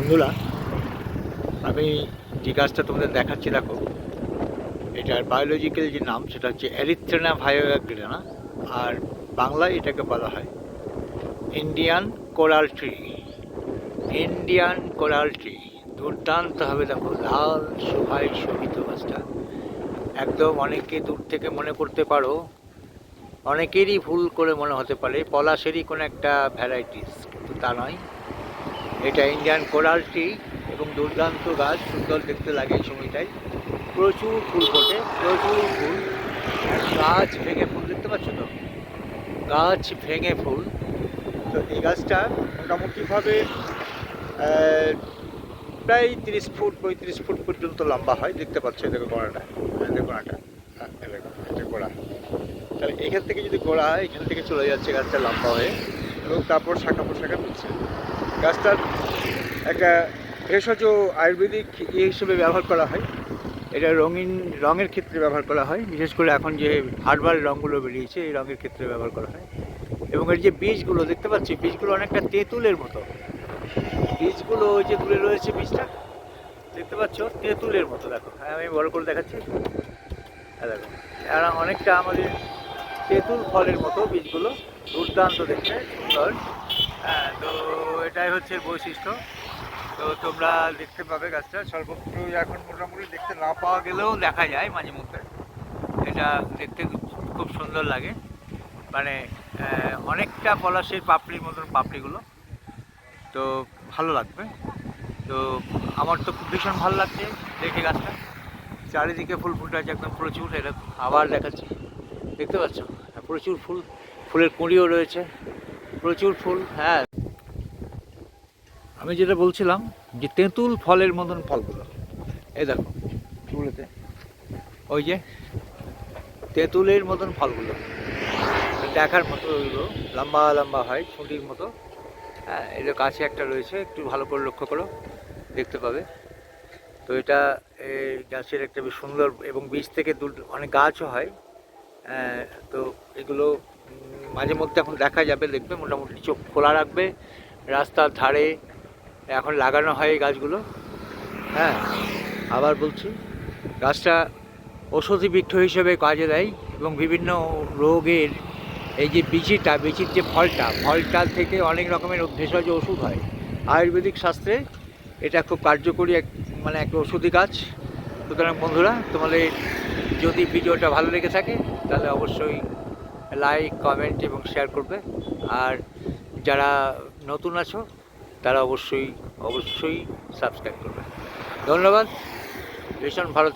বন্ধুরা, আমি যে গাছটা তোমাদের দেখাচ্ছি, দেখো এটার বায়োলজিক্যাল যে নাম, সেটা হচ্ছে অ্যারিথ্রেনা ভায়োগ্রেনা আর বাংলায় এটাকে বলা হয় Indian coral tree Indian coral tree দুর্দান্ত হবে, দেখো, লাল শোভায় শোভিত গাছটা। একদম অনেকে দূর থেকে মনে করতে পারো, অনেকেরই ভুল করে মনে হতে পারে, পলাশেরই কোনো একটা ভ্যারাইটিস কিন্তু তা নয়। এটা ইন্ডিয়ান কোরাল ট্রি এবং দুর্দান্ত গাছ সুন্দর দেখতে লাগে এই সময়টায়। প্রচুর ফুল ফোটে প্রচুর ফুল। গাছ ভেঙে ফুল দেখতে পাচ্ছ তো? গাছ ভেঙে ফুল। তো এই গাছটা মোটামুটিভাবে প্রায় তিরিশ ফুট পঁয়ত্রিশ ফুট পর্যন্ত লম্বা হয়। দেখতে পাচ্ছ এই দেখো গোড়াটা। এই দেখো গোড়াটা। হ্যাঁ, এটা গোড়া। তাহলে এখান থেকে যদি গোড়া হয় এখান থেকে চলে যাচ্ছে গাছটা লম্বা হয়ে এবং তারপর শাখা পোশাখা মিলছে। গাছটার একটা ভেষজ আয়ুর্বেদিক ইয়ে হিসেবে ব্যবহার করা হয়। এটা রঙিন, রঙের ক্ষেত্রে ব্যবহার করা হয়। বিশেষ করে এখন যে হার্বাল রঙগুলো বেরিয়েছে, এই রঙের ক্ষেত্রে ব্যবহার করা হয়। এবং এর যে বীজগুলো, দেখতে পাচ্ছি, বীজগুলো অনেকটা তেঁতুলের মতো। বীজগুলো ওই যে দূরে রয়েছে বীজটা, দেখতে পাচ্ছ, তেঁতুলের মতো, দেখো। হ্যাঁ আমি বড় করে দেখাচ্ছি। হ্যাঁ দেখো। এরা অনেকটা আমাদের তেঁতুল ফলের মতো বীজগুলো দুর্দান্ত দেখতে, সুন্দর। হ্যাঁ তো এটাই হচ্ছে বৈশিষ্ট্য। তো তোমরা দেখতে পাবে গাছটা। সর্বত্র এখন মোটামুটি দেখতে না পাওয়া গেলেও দেখা যায় মাঝে মধ্যে। এটা দেখতে খুব সুন্দর লাগে। মানে অনেকটা পলাশের পাপড়ির মতন পাপড়িগুলো। তো ভালো লাগবে। তো আমার তো খুব ভীষণ ভালো লাগছে দেখে গাছটা। চারিদিকে ফুল ফুটে আছে, একদম প্রচুর। এরকম আবার দেখাচ্ছি। দেখতে পাচ্ছ? প্রচুর ফুল, ফুলের কুঁড়িও রয়েছে। প্রচুর ফুল হ্যাঁ। আমি যেটা বলছিলাম যে তেঁতুল ফলের মতন ফলগুলো। এই দেখো, ফুলেতে। ওই যে, তেঁতুলের মতন ফলগুলো। দেখার মতো ওইগুলো লম্বা লম্বা হয়, ছুটির মতো। হ্যাঁ এটা কাছে একটা রয়েছে, একটু ভালো করে লক্ষ্য করো, দেখতে পাবে। তো এটা গাছের একটা বেশ সুন্দর এবং বীজ থেকে দূর, অনেক গাছও হয়। তো এগুলো মাঝে মধ্যে এখন দেখা যাবে, দেখবে, মোটামুটি চোখ খোলা রাখবে, রাস্তার ধারে এখন লাগানো হয় এই গাছগুলো। হ্যাঁ আবার বলছি, গাছটা ঔষধি বৃক্ষ হিসেবে কাজে দেয় এবং বিভিন্ন রোগের এই যে বিচিটা বিচির যে ফলটা ফলটা থেকে অনেক রকমের ভেষজ ওষুধ হয়। আয়ুর্বেদিক শাস্ত্রে এটা খুব কার্যকরী এক মানে একটা ওষুধি গাছ। সুতরাং বন্ধুরা, তোমাদের যদি ভিডিওটা ভালো লেগে থাকে, তাহলে অবশ্যই লাইক কমেন্ট এবং শেয়ার করবে। আর যারা নতুন আছো, তারা অবশ্যই অবশ্যই সাবস্ক্রাইব করবে। ধন্যবাদ। ভীষণ ভালো